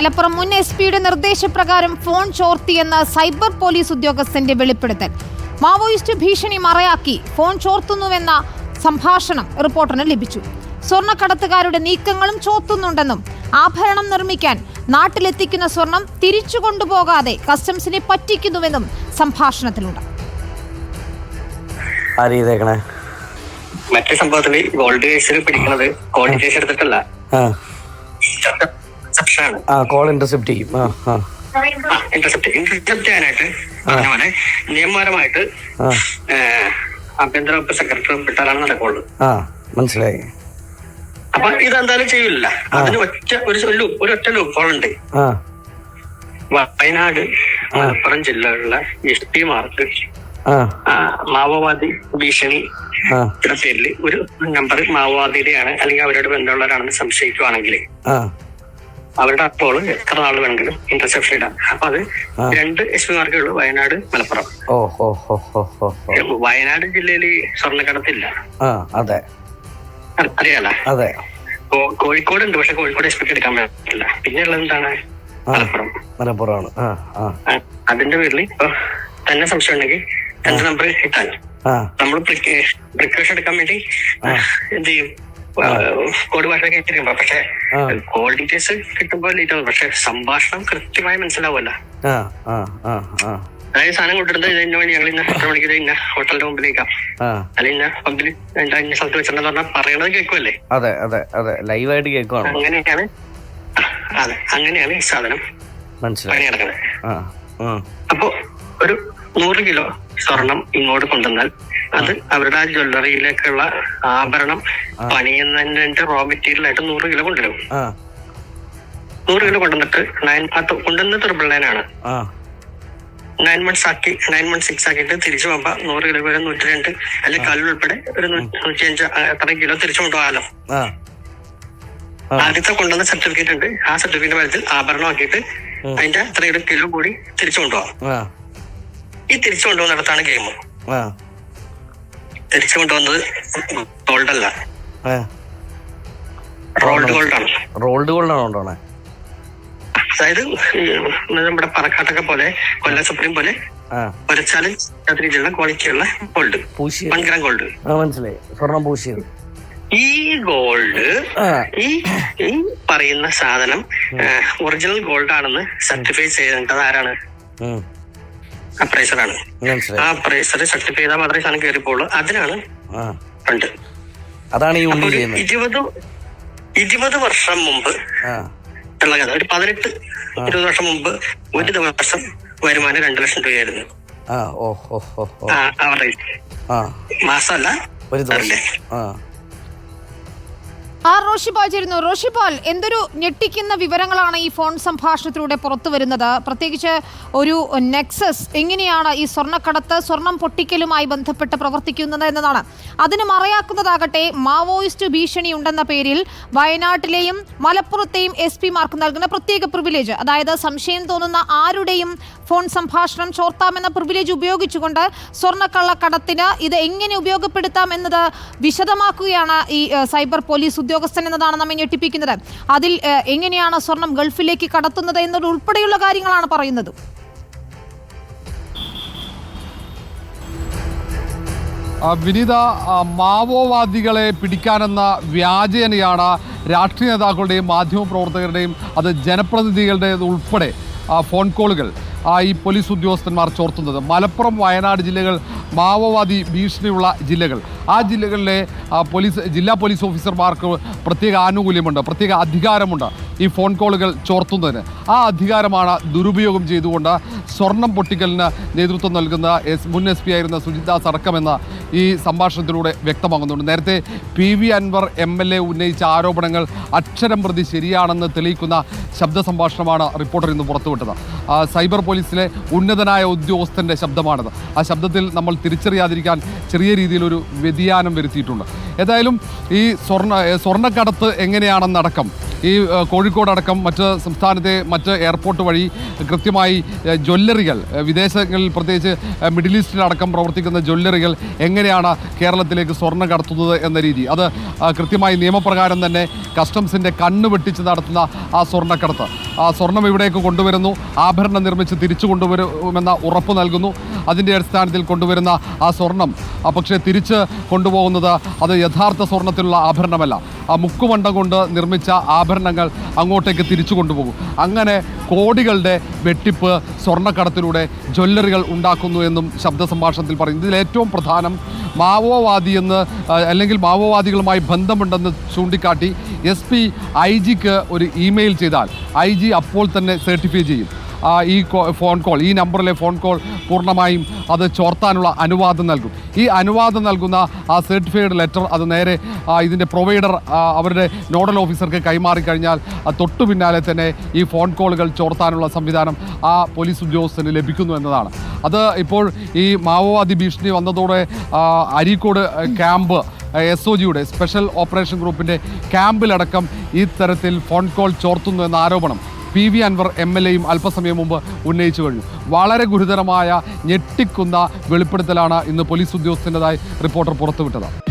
മലപ്പുറം മുൻ എസ് പിയുടെ നിർദ്ദേശപ്രകാരം ഫോൺ ചോർത്തിയെന്ന സൈബർ പോലീസ് ഉദ്യോഗസ്ഥന്റെ വെളിപ്പെടുത്തൽ. മാവോയിസ്റ്റ് ഭീഷണി മറയാക്കി ഫോൺ ചോർത്തുന്നുവെന്ന സംഭാഷണം റിപ്പോർട്ടറിന് ലഭിച്ചു. സ്വർണക്കടത്തുകാരുടെ നീക്കങ്ങളും ചോർത്തുന്നുണ്ടെന്നും ആഭരണം നിർമ്മിക്കാൻ നാട്ടിലെത്തിക്കുന്ന സ്വർണം തിരിച്ചു കൊണ്ടുപോകാതെ കസ്റ്റംസിനെ പറ്റിക്കുന്നുവെന്നും സംഭാഷണത്തിലുണ്ട്. മറ്റേ സംഭവത്തിൽ ഗോൾഡ് കേസിൽ പിടിക്കുന്നത് കോൾ കേസ് എടുത്തിട്ടല്ല. ആ ആണ് ആ കോൾ ഇന്റർസെപ്റ്റ് ചെയ്യും. ആ ആ. ഇന്റർസെപ്റ്റ് ഇന്റർസെപ്റ്റ് ചെയ്യാനായിട്ട് പറഞ്ഞ പോലെ നിയമപരമായിട്ട് ആഭ്യന്തര വകുപ്പ് സെക്രട്ടറി വിട്ടാലാണ് നടക്കുള്ളൂ. ആ മനസ്സിലായി. അപ്പൊ ഇതെന്തായാലും ചെയ്യില്ല അതിന് ഒറ്റ ഒരു ലൂപ്പ് ഒരു ഒറ്റ ലൂപ്പ് ഉണ്ട്. ആ. വയനാട് മലപ്പുറം ജില്ലകളിലെ എസ് പി മാർക്ക് മാവോവാദി ഭീഷണി പേരിൽ ഒരു നമ്പർ മാവോവാദിയുടെയാണ് അല്ലെങ്കിൽ അവരോട് ബന്ധമുള്ളവരാണെന്ന് സംശയിക്കുവാണെങ്കിൽ അവരുടെ അപ്പോൾ എത്ര നാൾ വേണമെങ്കിലും ഇന്റർസെപ്ഷൻ ഇടാം. അപ്പൊ അത് രണ്ട് എസ് പിമാർക്കേ ഉള്ളൂ വയനാട് മലപ്പുറം. വയനാട് ജില്ലയിൽ സ്വർണക്കടത്തില്ല. അതെ. അറിയാലോ? അതെ. കോഴിക്കോട് ഉണ്ട് പക്ഷെ കോഴിക്കോട് എസ് പിക്ക് എടുക്കാൻ പറ്റില്ല. പിന്നെ ഉള്ളത് എന്താണ്? മലപ്പുറം. മലപ്പുറമാണ്. അതിന്റെ പേരിൽ ഇപ്പൊ തന്നെ സംശയം ഉണ്ടെങ്കിൽ തന്റെ നമ്പർ ഇട്ടാൽ ആ. നമ്മൾ പ്രിക്കോഷൻ എടുക്കാൻ വേണ്ടി എന്ത് ചെയ്യും? കോഡ് ഭാഷ കേട്ടിരിക്കുമ്പോ പക്ഷെ. കോൾ ഡീറ്റെയിൽസ് കിട്ടുമ്പോൾ ലേറ്റ് പക്ഷെ സംഭാഷണം കൃത്യമായി മനസ്സിലാവുമല്ലോ. അതായത് സാധനം കൊണ്ടിരുന്നത് ഇതിന് വേണ്ടി ഞങ്ങൾ ഇന്ന എത്ര മണിക്ക് ഇന്ന ഹോട്ടലിന്റെ മുമ്പിലേക്കാ. അല്ലെങ്കിൽ ഇന്ന പമ്പിൽ ഇന്ന സ്ഥലത്ത് വെച്ചിട്ടുണ്ടെന്ന് പറഞ്ഞാൽ പറയണത് കേൾക്കുമല്ലേ? അതെ അതെ അതെ. ലൈവായിട്ട് കേൾക്കുവാണ്. അങ്ങനെയാണ്. അതെ അങ്ങനെയാണ് ഈ സാധനം മനസ്സിലായി. നടക്കുന്നത്. അപ്പോ ഒരു നൂറ് കിലോ സ്വർണം ഇങ്ങോട്ട് കൊണ്ടുവന്നാൽ അത് അവരുടെ ആ ജ്വല്ലറിയിലേക്കുള്ള ആഭരണം പണിയുന്നതിന്റെ റോ മെറ്റീരിയൽ ആയിട്ട് നൂറ് കിലോ കൊണ്ടുവരും. നൂറ് കിലോ കൊണ്ടുവന്നിട്ട് നയൻ പത്ത് കൊണ്ടുവന്ന ട്രിപ്പിൾ നയൻ ആണ് നയൻ മന്ത്സ് ആക്കി നയൻ വൺ സിക്സ് ആക്കിയിട്ട് തിരിച്ചു പോകുമ്പോ നൂറ് കിലോ വരെ നൂറ്റി രണ്ട് അല്ലെങ്കിൽ കല്ലുൾപ്പെടെ ഒരു നൂറ്റി അഞ്ച് എത്ര കിലോ തിരിച്ചു കൊണ്ടുപോകാലോ. ആദ്യത്തെ കൊണ്ടുവന്ന സർട്ടിഫിക്കറ്റ് ഉണ്ട്. ആ സർട്ടിഫിക്കറ്റ് ഫലത്തിൽ ആഭരണം ആക്കിയിട്ട് അതിന്റെ അത്രയൊരു കിലോ കൂടി തിരിച്ചു കൊണ്ടുപോകാം. ഈ തിരിച്ചു കൊണ്ടുപോകുന്നിടത്താണ് ഗെയിം തിരിച്ചു കൊണ്ടുവന്നത് ഗോൾഡ് അല്ല റോൾഡ് ഗോൾഡ് ആണ്. റോൾഡ് ഗോൾഡ് ആണ് അതായത് ഈ നമ്മുടെ പറക്കാട്ടൊക്കെ പോലെ കൊല്ലം സുപ്രീം പോലെ ഒരച്ചാലും രീതിയിലുള്ള ക്വാളിറ്റിയുള്ള ഗോൾഡ് വൺ ഗ്രാം ഗോൾഡ് മനസ്സിലായി. സ്വർണം പൂശിയത് ഈ ഗോൾഡ് ഈ ഈ പറയുന്ന സാധനം ഒറിജിനൽ ഗോൾഡ് ആണെന്ന് സർട്ടിഫൈ ചെയ്യേണ്ടത് ആരാണ്. അപ്രൈസറാണ്. ആ അപ്രൈസർ സർട്ടിഫൈ ചെയ്താൽ മാത്രമേ സാധനം കയറിപ്പോളൂ അതിനാണ് ഫണ്ട് അതാണ് ഈ ചെയ്യുന്നത്. ഇരുപത് ഇരുപത് വർഷം മുമ്പ് ഉള്ള കഥ. ഒരു പതിനെട്ട് ഇരുപത് വർഷം മുമ്പ് ഒരു ദിവസം വരുമാനം രണ്ടു ലക്ഷം രൂപയായിരുന്നു. ആ ഓ ഓ ഓ മാസമല്ല ഒരു ദിവസം? ആ ആർ റോഷിപാൽ ചേരുന്നു. റോഷിപാൽ എന്തൊരു ഞെട്ടിക്കുന്ന വിവരങ്ങളാണ് ഈ ഫോൺ സംഭാഷണത്തിലൂടെ പുറത്തു വരുന്നത്? പ്രത്യേകിച്ച് ഒരു നെക്സസ് എങ്ങനെയാണ് ഈ സ്വർണക്കടത്ത് സ്വർണം പൊട്ടിക്കലുമായി ബന്ധപ്പെട്ട് പ്രവർത്തിക്കുന്നത് എന്നതാണ്. അതിന് മറയാക്കുന്നതാകട്ടെ മാവോയിസ്റ്റ് ഭീഷണി ഉണ്ടെന്ന പേരിൽ വയനാട്ടിലെയും മലപ്പുറത്തെയും എസ് പിമാർക്ക് നൽകുന്ന പ്രത്യേക പ്രിവിലേജ് അതായത് സംശയം തോന്നുന്ന ആരുടെയും ഫോൺ സംഭാഷണം ചോർത്താമെന്ന പ്രിവിലേജ് ഉപയോഗിച്ചുകൊണ്ട് സ്വർണക്കള്ളക്കടത്തിന് ഇത് എങ്ങനെ ഉപയോഗപ്പെടുത്താം എന്നത് വിശദമാക്കുകയാണ് ഈ സൈബർ പോലീസ് ഉദ്യോഗസ്ഥൻ എന്നതാണ് നമ്മെ ഞെട്ടിപ്പിക്കുന്നത്. അതിൽ എങ്ങനെയാണ് സ്വർണം ഗൾഫിലേക്ക് കടത്തുന്നത് എന്നത് ഉൾപ്പെടെയുള്ള കാര്യങ്ങളാണ് പറയുന്നത്. വിനീത മാവോവാദികളെ പിടിക്കാനെന്ന വ്യാജേനയാണ് രാഷ്ട്രീയ നേതാക്കളുടെയും മാധ്യമ പ്രവർത്തകരുടെയും അത് ജനപ്രതിനിധികളുടേത് ഉൾപ്പെടെ ഫോൺ കോളുകൾ. ഈ പോലീസ് ഉദ്യോഗസ്ഥന്മാർ ചോർത്തുന്നത്. മലപ്പുറം വയനാട് ജില്ലകൾ മാവോവാദി ഭീഷണിയുള്ള ജില്ലകൾ. ആ ജില്ലകളിലെ പോലീസ് ജില്ലാ പോലീസ് ഓഫീസർമാർക്ക് പ്രത്യേക ആനുകൂല്യമുണ്ട് പ്രത്യേക അധികാരമുണ്ട്. ഈ ഫോൺ കോളുകൾ ചോർത്തുന്നതിന്. ആ അധികാരമാണ് ദുരുപയോഗം ചെയ്തുകൊണ്ട് സ്വർണം പൊട്ടിക്കലിന് നേതൃത്വം നൽകുന്ന എസ് മുൻ എസ് പി ആയിരുന്ന സുജിത്ദാസ് അടക്കമെന്ന ഈ സംഭാഷണത്തിലൂടെ വ്യക്തമാകുന്നുണ്ട്. നേരത്തെ P V Anvar M L A ഉന്നയിച്ച ആരോപണങ്ങൾ അക്ഷരം പ്രതി ശരിയാണെന്ന് തെളിയിക്കുന്ന ശബ്ദ സംഭാഷണമാണ് റിപ്പോർട്ടർ ഇന്ന് പുറത്തുവിട്ടത്. സൈബർ പോലീസിലെ ഉന്നതനായ ഉദ്യോഗസ്ഥന്റെ ശബ്ദമാണത്. ആ ശബ്ദത്തിൽ നമ്മൾ തിരിച്ചറിയാതിരിക്കാൻ ചെറിയ രീതിയിലൊരു വ്യതിയാനം വരുത്തിയിട്ടുണ്ട്. ഏതായാലും ഈ സ്വർണ സ്വർണക്കടത്ത് എങ്ങനെയാണെന്നടക്കം ഈ കോഴിക്കോട് അടക്കം മറ്റ് സംസ്ഥാനത്തെ മറ്റ് എയർപോർട്ട് വഴി കൃത്യമായി ജ്വല്ലറികൾ വിദേശങ്ങളിൽ പ്രത്യേകിച്ച് മിഡിൽ ഈസ്റ്റിലടക്കം പ്രവർത്തിക്കുന്ന ജ്വല്ലറികൾ എങ്ങനെയാണ് കേരളത്തിലേക്ക് സ്വർണം കടത്തുന്നത് എന്ന രീതി. അത് കൃത്യമായി നിയമപ്രകാരം തന്നെ കസ്റ്റംസിന്റെ കണ്ണ് വെട്ടിച്ച് നടത്തുന്ന ആ സ്വർണക്കടത്ത്. സ്വർണം ഇവിടേക്ക് കൊണ്ടുവരുന്നു. ആഭരണം നിർമ്മിച്ച് തിരിച്ചു കൊണ്ടുവരുമെന്ന ഉറപ്പ് നൽകുന്നു. അതിന്റെ അടിസ്ഥാനത്തിൽ കൊണ്ടുവരുന്ന ആ സ്വർണം പക്ഷേ തിരിച്ച് കൊണ്ടുപോകുന്നത് അത് യഥാർത്ഥ സ്വർണത്തിലുള്ള ആഭരണമല്ല. ആ മുക്കുമണ്ടം കൊണ്ട് നിർമ്മിച്ച ആഭരണങ്ങൾ അങ്ങോട്ടേക്ക് തിരിച്ചു കൊണ്ടുപോകും. അങ്ങനെ കോടികളുടെ വെട്ടിപ്പ് സ്വർണക്കടത്തിലൂടെ ജ്വല്ലറികൾ ഉണ്ടാക്കുന്നു എന്നും ശബ്ദ സംഭാഷണത്തിൽ പറയുന്നു. ഇതിൽ ഏറ്റവും പ്രധാനം മാവോവാദി എന്ന് അല്ലെങ്കിൽ മാവോവാദികളുമായി ബന്ധമുണ്ടെന്ന് ചൂണ്ടിക്കാട്ടി എസ് പി ഐ ജിക്ക് ഒരു ഇമെയിൽ ചെയ്താൽ ഐ ജി അപ്പോൾ തന്നെ സർട്ടിഫൈ ചെയ്യും. ഈ ഫോൺ കോൾ ഈ നമ്പറിലെ ഫോൺ കോൾ പൂർണമായും അത് ചോർത്താനുള്ള അനുവാദം നൽകും. ഈ അനുവാദം നൽകുന്ന ആ സർട്ടിഫൈഡ് ലെറ്റർ അത് നേരെ ഇതിന്റെ പ്രൊവൈഡർ അവരുടെ നോഡൽ ഓഫീസർക്ക് കൈമാറി കഴിഞ്ഞാൽ തൊട്ടു പിന്നാലെ തന്നെ ഈ ഫോൺ കോളുകൾ ചോർത്താനുള്ള സംവിധാനം ആ പോലീസ് ഉദ്യോഗസ്ഥന് ലഭിക്കുന്നു എന്നതാണ്. അത് ഇപ്പോൾ ഈ മാവോവാദി ഭീഷണി വന്നതോടെ അരീക്കോട് ക്യാമ്പ് എസ് ഒ ജിയുടെ സ്പെഷ്യൽ ഓപ്പറേഷൻ ഗ്രൂപ്പിന്റെ ക്യാമ്പിലടക്കം ഈ തരത്തിൽ ഫോൺ കോൾ ചോർത്തുന്നു എന്ന ആരോപണം. P V Anvar M L എയും അല്പസമയം മുമ്പ് ഉന്നയിച്ചു കഴിഞ്ഞു. വളരെ ഗുരുതരമായ ഞെട്ടിക്കുന്ന വെളിപ്പെടുത്തലാണ് ഇന്ന് പോലീസ് ഉദ്യോഗസ്ഥന്റെതായി റിപ്പോർട്ടർ പുറത്തുവിട്ടത്.